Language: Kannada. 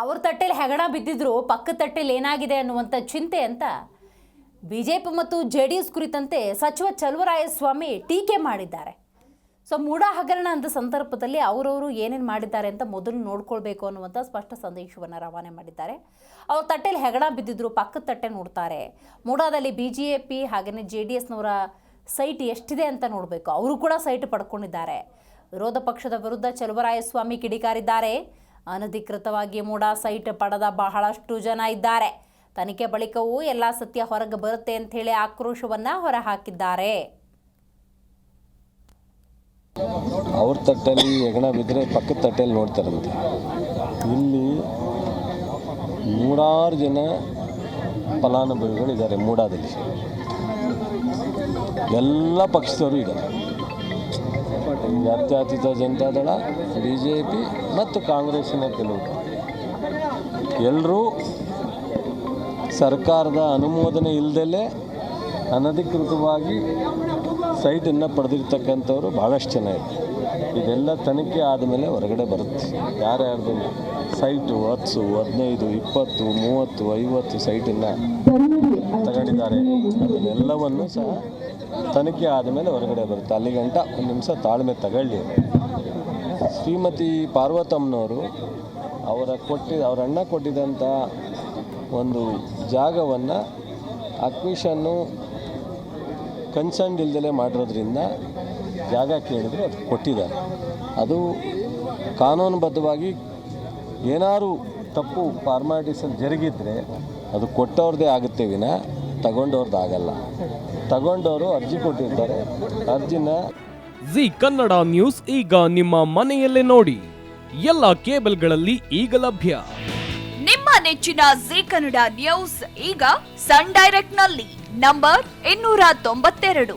ಅವ್ರ ತಟ್ಟೆಲಿ ಹೆಗಣ ಬಿದ್ದಿದ್ರು, ಪಕ್ಕದ ತಟ್ಟೆಲಿ ಏನಾಗಿದೆ ಅನ್ನುವಂಥ ಚಿಂತೆ ಅಂತ ಬಿ ಜೆ ಪಿ ಮತ್ತು ಜೆ ಡಿ ಎಸ್ ಕುರಿತಂತೆ ಸಚಿವ ಚಲುವರಾಯಸ್ವಾಮಿ ಟೀಕೆ ಮಾಡಿದ್ದಾರೆ. ಸೊ ಮೂಡ ಹಗರಣ ಅಂತ ಸಂದರ್ಭದಲ್ಲಿ ಅವರವರು ಏನೇನು ಮಾಡಿದ್ದಾರೆ ಅಂತ ಮೊದಲು ನೋಡ್ಕೊಳ್ಬೇಕು ಅನ್ನುವಂಥ ಸ್ಪಷ್ಟ ಸಂದೇಶವನ್ನು ರವಾನೆ ಮಾಡಿದ್ದಾರೆ. ಅವ್ರ ತಟ್ಟೆಲಿ ಹೆಗಣ ಬಿದ್ದಿದ್ರು, ಪಕ್ಕದ ತಟ್ಟೆ ನೋಡ್ತಾರೆ. ಮೂಡಾದಲ್ಲಿ ಬಿ ಜೆ ಪಿ ಹಾಗೆಯೇ ಜೆ ಡಿ ಎಸ್ನವರ ಸೈಟ್ ಎಷ್ಟಿದೆ ಅಂತ ನೋಡಬೇಕು. ಅವರು ಕೂಡ ಸೈಟ್ ಪಡ್ಕೊಂಡಿದ್ದಾರೆ. ವಿರೋಧ ಪಕ್ಷದ ವಿರುದ್ಧ ಚಲುವರಾಯಸ್ವಾಮಿ ಕಿಡಿಕಾರಿದ್ದಾರೆ. ಅನಧಿಕೃತವಾಗಿ ಮೂಡ ಸೈಟ್ ಪಡೆದ ಬಹಳಷ್ಟು ಜನ ಇದ್ದಾರೆ. ತನಿಖೆ ಬಳಿಕವೂ ಎಲ್ಲ ಸತ್ಯ ಹೊರಗೆ ಬರುತ್ತೆ ಅಂತ ಹೇಳಿ ಆಕ್ರೋಶವನ್ನ ಹೊರಹಾಕಿದ್ದಾರೆ. ಅವ್ರ ತಟ್ಟಲ್ಲಿ ಹೆಗಣ ಬಿದ್ದರೆ ಪಕ್ಕದ ತಟ್ಟೆಯಲ್ಲಿ ನೋಡ್ತಾರಂತೆ. ಇಲ್ಲಿ ನೂರಾರು ಜನ ಫಲಾನುಭವಿಗಳಿದ್ದಾರೆ ಮೂಡಾದಲ್ಲಿ. ಎಲ್ಲ ಪಕ್ಷದವರು ಇದ್ದಾರೆ. ಜಾತ್ಯತೀತ ಜನತಾದಳ ಬಿ ಜೆ ಪಿ ಮತ್ತು ಕಾಂಗ್ರೆಸ್ಸಿನ ಕೆಲವು ಎಲ್ಲರೂ ಸರ್ಕಾರದ ಅನುಮೋದನೆ ಇಲ್ಲದಲೇ ಅನಧಿಕೃತವಾಗಿ ಸೈಟನ್ನು ಪಡೆದಿರ್ತಕ್ಕಂಥವ್ರು ಭಾಳಷ್ಟು ಜನ ಇದೆ ಇದೆಲ್ಲ ತನಿಖೆ ಆದಮೇಲೆ ಹೊರಗಡೆ ಬರುತ್ತೆ. ಯಾರ್ಯಾರ್ದು ಸೈಟು ಹತ್ತು, ಹದಿನೈದು, ಇಪ್ಪತ್ತು, ಮೂವತ್ತು, ಐವತ್ತು ಸೈಟನ್ನು ತಗೊಂಡಿದ್ದಾರೆ. ಅದನ್ನೆಲ್ಲವನ್ನು ಸಹ ತನಿಖೆ ಆದಮೇಲೆ ಹೊರಗಡೆ ಬರುತ್ತೆ. ಅಲ್ಲಿ ಗಂಟ ಒಂದು ನಿಮಿಷ ತಾಳ್ಮೆ ತಗೊಳ್ಳಿ. ಶ್ರೀಮತಿ ಪಾರ್ವತಮ್ಮನವರು ಅವರ ಕೊಟ್ಟಿ, ಅವರ ಅಣ್ಣ ಕೊಟ್ಟಿದ್ದಂಥ ಒಂದು ಜಾಗವನ್ನು ಅಕ್ವಿಷನ್ನು ಕನ್ಸರ್ನ್ ಇಲ್ದಲೇ ಮಾಡಿರೋದ್ರಿಂದ ಜಾಗ ಕೇಳಿದರೆ ಅದು ಕೊಟ್ಟಿದ್ದಾರೆ. ಅದು ಕಾನೂನುಬದ್ಧವಾಗಿ ಏನಾದರೂ ತಪ್ಪು ಫಾರ್ಮಾಲಿಟೀಸಲ್ಲಿ ಜರುಗಿದ್ರೆ ಅದು ಕೊಟ್ಟವ್ರದ್ದೇ ಆಗುತ್ತೆ ವಿನ ತಗೊಂಡವ್ರದ್ದು ಆಗಲ್ಲ. ತಗೊಂಡವರು ಅರ್ಜಿ ಕೊಟ್ಟಿರ್ತಾರೆ ಅರ್ಜಿನ ಜಿ ಕನ್ನಡ ನ್ಯೂಸ್ ಈಗ ನಿಮ್ಮ ಮನೆಯಲ್ಲೇ ನೋಡಿ. ಎಲ್ಲ ಕೇಬಲ್ಗಳಲ್ಲಿ ಈಗ ಲಭ್ಯ. ನಿಮ್ಮ ನೆಚ್ಚಿನ ಜಿ ಕನ್ನಡ ನ್ಯೂಸ್ ಈಗ ಸನ್ ಡೈರೆಕ್ಟ್ನಲ್ಲಿ ನಂಬರ್ ಇನ್ನೂರ ತೊಂಬತ್ತೆರಡು.